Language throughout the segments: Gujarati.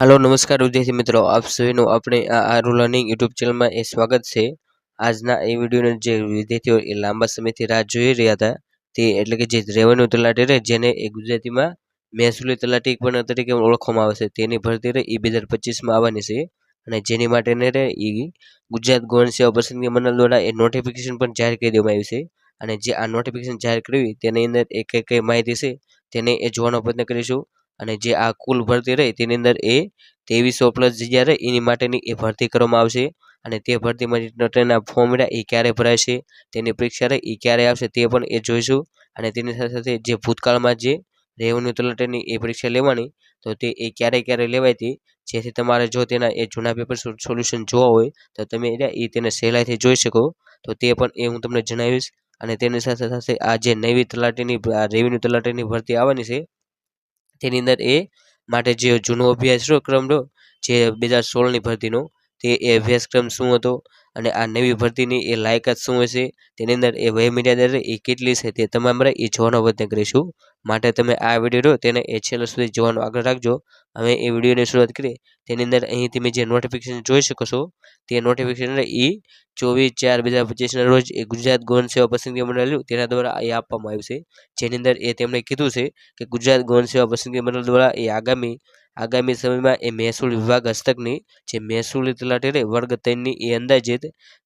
હાલો નમસ્કાર વિદ્યાર્થી મિત્રો. આપ સૌનું આપણે આ આરુ લર્નિંગ યુટ્યુબ ચેનલમાં એ સ્વાગત છે. આજના એ વિડીયોને જે વિદ્યાર્થીઓ એ લાંબા સમયથી રાહ જોઈ રહ્યા હતા, તે એટલે કે જે રેવન્યુ તલાટી રહે, જેને એ ગુજરાતીમાં મહેસૂલી તલાટી પણ તરીકે ઓળખવામાં આવે છે. તેની ભરતી રહે એ બે હજાર પચીસમાં આવવાની છે અને જેની માટેને રહે એ ગુજરાત ગૌણ સેવા પસંદગી મંડળ દ્વારા એ નોટિફિકેશન પણ જાહેર કરી દેવામાં આવ્યું છે. અને જે આ નોટિફિકેશન જાહેર કરવી તેની અંદર એ કઈ કઈ માહિતી છે, તેને એ જોવાનો પ્રયત્ન કરીશું. અને જે આ કુલ ભરતી રહી તેની અંદર એ ત્રેવીસો પ્લસ જગ્યા રહે, એની માટેની એ ભરતી કરવામાં આવશે. અને તે ભરતી માટેના ફોર્મ રહ્યા, એ ક્યારે ભરાશે તેની પરીક્ષા રહે, એ ક્યારે આવશે તે પણ એ જોઈશું. અને તેની સાથે સાથે જે ભૂતકાળમાં જે રેવન્યુ તલાટીની એ પરીક્ષા લેવાની, તો તે એ ક્યારે ક્યારે લેવાય હતી જેથી તમારે જો તેના એ જૂના પેપર સોલ્યુશન જોવા હોય, તો તમે એ તેને સહેલાઈથી જોઈ શકો. તો તે પણ એ હું તમને જણાવીશ. અને તેની સાથે સાથે આ જે નવી તલાટીની રેવન્યુ તલાટીની ભરતી આવવાની છે તેની અંદર એ માટે જે જૂનો અભ્યાસક્રમ રહ્યો, જે બે હજાર સોળની ભરતીનો, તે એ અભ્યાસક્રમ શું હતો? અને આ નવી ભરતીની એ લાયકાત શું હશે, તેની અંદર એ વયમર્યાદા એ કેટલી છે તે તમામ એ જોવાનો પ્રયત્ન કરીશું. માટે તમે આ વીડિયો રહ્યો તેને એ છેલ્લે સુધી જોવાનું આગળ રાખજો. હવે એ વિડીયોની શરૂઆત કરીએ. તેની અંદર અહીં તમે જે નોટિફિકેશન જોઈ શકો છો, તે નોટિફિકેશન એ ચોવીસ ચાર બે હજાર પચીસના રોજ એ ગુજરાત ગૌણ સેવા પસંદગી મંડળ તેના દ્વારા એ આપવામાં આવ્યું છે. જેની અંદર એ તેમણે કીધું છે કે ગુજરાત ગૌણ સેવા પસંદગી મંડળ દ્વારા એ આગામી આગામી સમયમાં એ મહેસૂલ વિભાગ હસ્તકની જે મહેસૂલી તલાટી રહે, વર્ગ ત્રણની એ અંદાજિત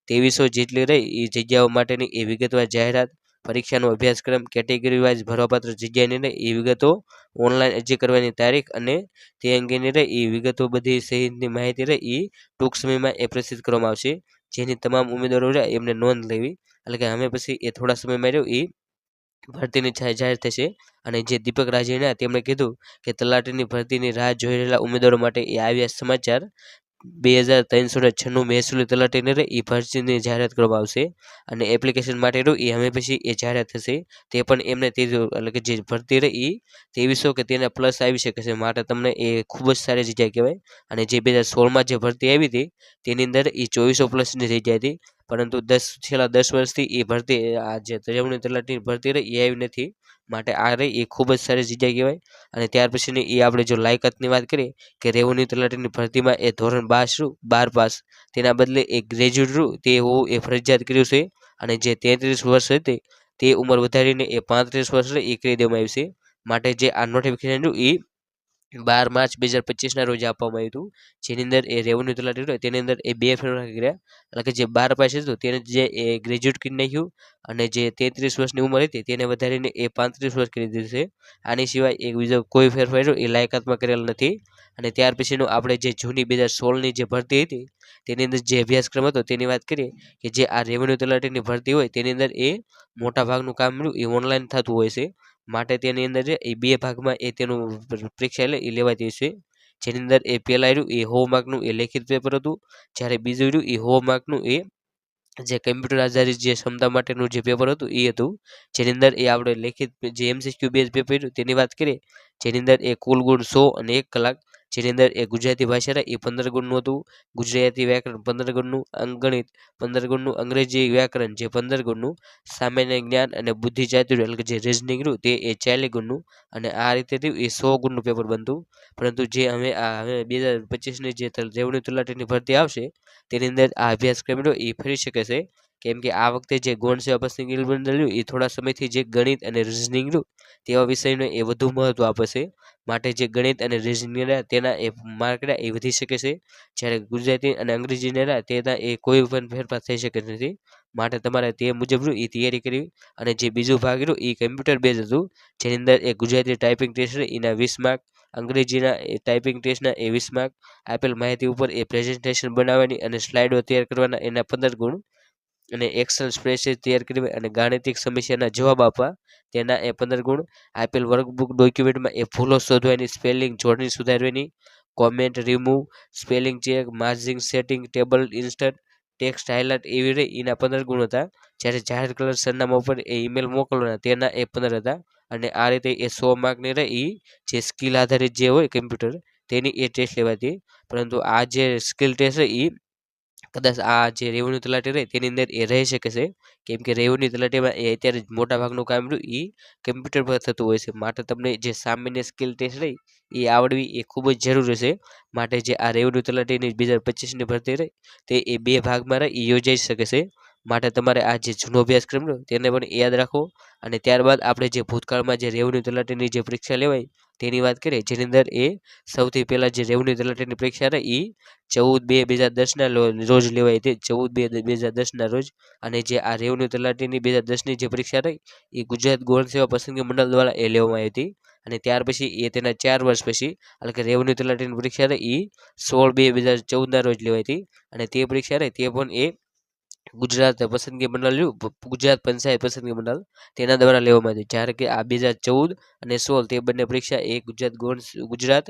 ત્રેવીસો જેટલી રહી, એ જગ્યાઓ માટેની એ વિગતવાર જાહેરાત, પરીક્ષાનો અભ્યાસક્રમ કેટેગરી વાઇઝ ભરવાપાત્ર જગ્યાની રહે, એ વિગતો ઓનલાઈન અરજી કરવાની તારીખ અને તે અંગેની રહે, એ વિગતો બધી સહિતની માહિતી રહે, એ ટૂંક સમયમાં એ પ્રસિદ્ધ કરવામાં આવશે. જેની તમામ ઉમેદવારો રહે એમને નોંધ લેવી. એટલે કે અમે પછી એ થોડા સમયમાં રહ્યો, એ ભરતીની જાહેર થશે. અને જે દીપક રાજીના તેમણે કીધું કે તલાટીની ભરતીની રાહ જોઈ રહેલા ઉમેદવારો માટે એ આવ્યા સમાચાર. બે હજાર ત્રણસો ને છન્નું મહેસૂલી તલાટીને એ ભરતીની જાહેરાત કરવામાં આવશે. અને એપ્લિકેશન માટેનું એ હવે પછી એ જાહેરાત થશે. તે પણ એમને તે એટલે કે જે ભરતી રહે એ ત્રેવીસો કે તેના પ્લસ આવી શકે છે. માટે તમને એ ખૂબ જ સારી જગ્યા કહેવાય. અને જે બે હજાર સોળમાં જે ભરતી આવી હતી, તેની અંદર એ ચોવીસો પ્લસની જગ્યા હતી. પરંતુ દસ, છેલ્લા દસ વર્ષથી એ ભરતી, આ જે રેવન્યુ તલાટીની ભરતી રહી, એ આવી નથી. માટે આ રહી, એ ખૂબ જ સારી જગ્યા કહેવાય. અને ત્યાર પછીની એ આપણે જો લાયકાતની વાત કરીએ, કે રેવન્યુ તલાટીની ભરતીમાં એ ધોરણ બાર બાર પાસ. તેના બદલે એ ગ્રેજ્યુએટ રૂ તે હોવું એ ફરજિયાત કર્યું છે. અને જે તેત્રીસ વર્ષ હતી, તે ઉંમર વધારીને એ પાંત્રીસ વર્ષ એ કરી દેવામાં આવી છે. માટે જે આ નોટિફિકેશન એ બાર માર્ચ બે હજાર પચીસના રોજ આપવામાં આવ્યું હતું. જેની અંદર એ રેવન્યુ તલાટી હતો, તેની અંદર એ બે ફેરફાર કર્યા. એટલે કે જે બાર પાસ હતું, તેને જે એ ગ્રેજ્યુએટ કરી નાખ્યું અને જે તેત્રીસ વર્ષની ઉંમર હતી, તેને વધારીને એ પાંત્રીસ વર્ષ કરી દીધું છે. આની સિવાય એક બીજો કોઈ ફેરફાર એ લાયકાતમાં કરેલ નથી. અને ત્યાર પછીનું આપણે જે જૂની બે હજાર સોળની જે ભરતી હતી, તેની અંદર જે અભ્યાસક્રમ હતો, તેની વાત કરીએ કે જે આ રેવન્યુ તલાટીની ભરતી હોય, તેની અંદર એ મોટા ભાગનું કામ એ ઓનલાઈન થતું હોય છે. માટે તેની અંદર એ બે ભાગમાં એ તેનું પરીક્ષા એટલે એ લેવાતી છે. જેની અંદર એ પહેલાં રહ્યું એ હો માર્કનું એ લેખિત પેપર હતું. જ્યારે બીજું રહ્યું એ હો માર્કનું એ જે કમ્પ્યુટર આધારિત જે ક્ષમતા માટેનું જે પેપર હતું એ હતું. જેની અંદર એ આપણે લેખિત જે એમસીક્યુ બેઝ પેપર તેની વાત કરીએ. જેની અંદર એ કુલ ગુણ સો અને એક કલાક. જેની અંદર એ ગુજરાતી ભાષા એ પંદર ગુણનું હતું. ગુજરાતી વ્યાકરણ પંદર ગુણનું, અંગણિત પંદર ગુણનું, અંગ્રેજી વ્યાકરણ જે પંદર ગુણનું, સામાન્ય જ્ઞાન અને બુદ્ધિ ચાતુર્ય એટલે કે જે રિઝનિંગ રહ્યું તે એ ચાલી ગુણનું અને આ રીતે થયું, એ સો ગુણનું પેપર બનતું. પરંતુ જે અમે આ હવે બે હજાર પચીસની જે રેવન્યુ તલાટીની ભરતી આવશે, તેની અંદર આ અભ્યાસક્રમ રહ્યો, એ ફરી શકે છે. કેમ કે આ વખતે જે ગૌણ સેવા પસંદગી મંડળ એ થોડા સમયથી જે ગણિત અને રિઝનિંગનું તેવા વિષયને એ વધુ મહત્ત્વ આપે છે. માટે જે ગણિત અને રિઝનિંગ રહ્યા તેના એ માર્ક રહ્યા એ વધી શકે છે. જ્યારે ગુજરાતી અને અંગ્રેજીને રહ્યા તેના એ કોઈ પણ ફેરફાર થઈ શકે નથી. માટે તમારે તે મુજબનું એ તૈયારી કરવી અને જે બીજું ભાગ રહ્યું એ કમ્પ્યુટર બેઝ હતું. જેની અંદર એ ગુજરાતી ટાઈપિંગ ટેસ્ટ એના વીસ માર્ક અંગ્રેજીના એ ટાઈપિંગ ટેસ્ટના એ વીસ માર્ક આપેલ માહિતી ઉપર એ પ્રેઝન્ટેશન બનાવવાની અને સ્લાઇડો તૈયાર કરવાના એના પંદર ગુણ અને એક્સેલ સ્પ્રેડશીટ તૈયાર કરવી અને ગાણિતિક સમસ્યાના જવાબ આપવા. તેના એ પંદર ગુણ. આપેલ વર્કબુક ડોક્યુમેન્ટમાં એ ભૂલો શોધવાની સ્પેલિંગ જોડણી સુધારવાની comment remove spelling check merging setting table instant text highlight એવી રહે, એના પંદર ગુણ હતા. જ્યારે જાહેર કલર સરનામા ઉપર એ ઈમેલ મોકલવાના, તેના એ પંદર હતા. અને આ રીતે એ સો માર્કની રહે એ જે સ્કિલ આધારિત જે હોય કમ્પ્યુટર તેની એ ટેસ્ટ લેવાતી. પરંતુ આ જે સ્કિલ ટેસ્ટ છે એ કદાચ આ જે રેવન્યુ તલાટી રહે તેની અંદર એ રહી શકે છે. કેમ કે રેવન્યુ તલાટીમાં એ અત્યારે મોટા ભાગનું કામ રહ્યું એ કમ્પ્યુટર પર થતું હોય છે. માટે તમને જે સામાન્ય સ્કિલ ટેસ્ટ રહી એ આવડવી એ ખૂબ જ જરૂરી છે. માટે જે આ રેવન્યુ તલાટીની બે હજાર પચીસની ભરતી રહી, તે એ બે ભાગમાં રહી એ યોજાઈ શકે છે. માટે તમારે આ જે જૂનો અભ્યાસક્રમ રહ્યો તેને પણ યાદ રાખો. અને ત્યારબાદ આપણે જે ભૂતકાળમાં જે રેવન્યુ તલાટીની જે પરીક્ષા લેવાય, તેની વાત કરીએ, જેની અંદર એ સૌથી પહેલાં જે રેવન્યુ તલાટીની પરીક્ષા રહી એ ચૌદ બે બે હજાર દસના રોજ લેવાય હતી ચૌદ બે બે હજાર દસના રોજ. અને જે આ રેવન્યુ તલાટીની બે હજાર દસની જે પરીક્ષા રહી એ ગુજરાત ગૌણ સેવા પસંદગી મંડળ દ્વારા એ લેવામાં આવી હતી. અને ત્યાર પછી એ તેના ચાર વર્ષ પછી એટલે કે રેવન્યુ તલાટીની પરીક્ષા રહી એ સોળ બે બે હજાર ચૌદના રોજ લેવાઈ હતી. અને તે પરીક્ષા રહી, તે પણ એ ગુજરાત પસંદગી મંડળ ગુજરાત પંચાયત પસંદગી મંડળ તેના દ્વારા લેવામાં આવી જ્યારે કે આ બે હજાર ચૌદ અને સોળ તે બંને પરીક્ષા એ ગુજરાત ગુજરાત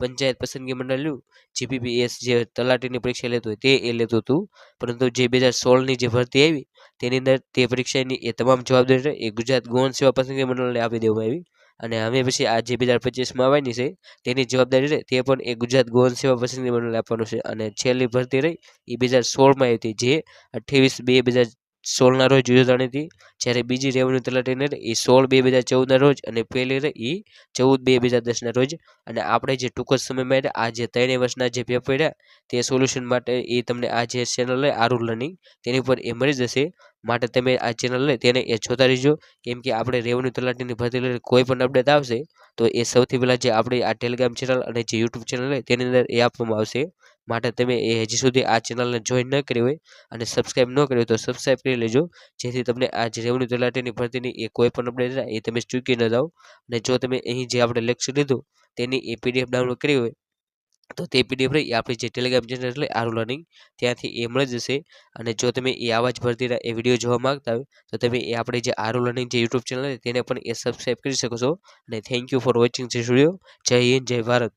પંચાયત પસંદગી મંડળ જીપીપીએસ જે તલાટીની પરીક્ષા લેતું હોય તે એ લેતું હતું. પરંતુ જે બે હજાર સોળની જે ભરતી આવી, તેની અંદર તે પરીક્ષાની એ તમામ જવાબદારી એ ગુજરાત ગૌણ સેવા પસંદગી મંડળને આપી દેવામાં આવી. અને હવે પછી આ જે બે હજાર પચીસમાં આવવાની છે, તેની જવાબદારી રહે તે પણ એ ગુજરાત ગૌણ સેવા પસંદગી મંડળને આપવાનું છે. અને છેલ્લી ભરતી રહી એ બે હજાર સોળમાં આવી હતી, જે અઠ્ઠાવીસ બે બે હજાર સોળના રોજ યોજાણી હતી. જ્યારે બીજી રેવન્યુ તલાટીને એ સોળ બે હજાર ચૌદના રોજ અને પહેલી રહી એ ચૌદ બે હજાર દસના રોજ. અને આપણે જે ટૂંક જ સમયમાં આ જે ત્રણેય વર્ષના જે પેપર રહ્યા તે સોલ્યુશન માટે એ તમને આ જે ચેનલ લે આરુ લર્નિંગ તેની પર એ મળી જશે. માટે તમે આ ચેનલ લે તેને એ જોતા રહીજો. કેમ કે આપણે રેવન્યુ તલાટીની ભરતી લઈને કોઈ પણ અપડેટ આવશે, તો એ સૌથી પહેલાં જે આપણી આ ટેલિગ્રામ ચેનલ અને જે યુટ્યુબ ચેનલ હોય તેની અંદર એ આપવામાં આવશે. માટે તમે એ હજી સુધી આ ચેનલને જોઈન ન કરી હોય અને સબસ્ક્રાઈબ ન કરી હોય તો સબસ્ક્રાઈબ કરી લેજો, જેથી તમને આ જે રેવન્યુ તલાટીની ભરતીની એ કોઈ પણ અપડેટ એ તમે ચૂકી ન જાઓ. અને જો તમે અહીં જે આપણે લેક્ચર લીધું, તેની એ પીડીએફ ડાઉનલોડ કરી હોય, તો તે પીડીએફ રહી આપણી જે ટેલિગ્રામ ચેનલ એટલે આરુ લર્નિંગ, ત્યાંથી એ મળી જશે. અને જો તમે એ આવા જ ભરતીના એ વીડિયો જોવા માગતા હોય, તો તમે એ આપણે જે આરુ લર્નિંગ જે યુટ્યુબ ચેનલ છે, તેને પણ એ સબસ્ક્રાઈબ કરી શકો છો. અને thank you for watching this video જય હિન્દ, જય ભારત.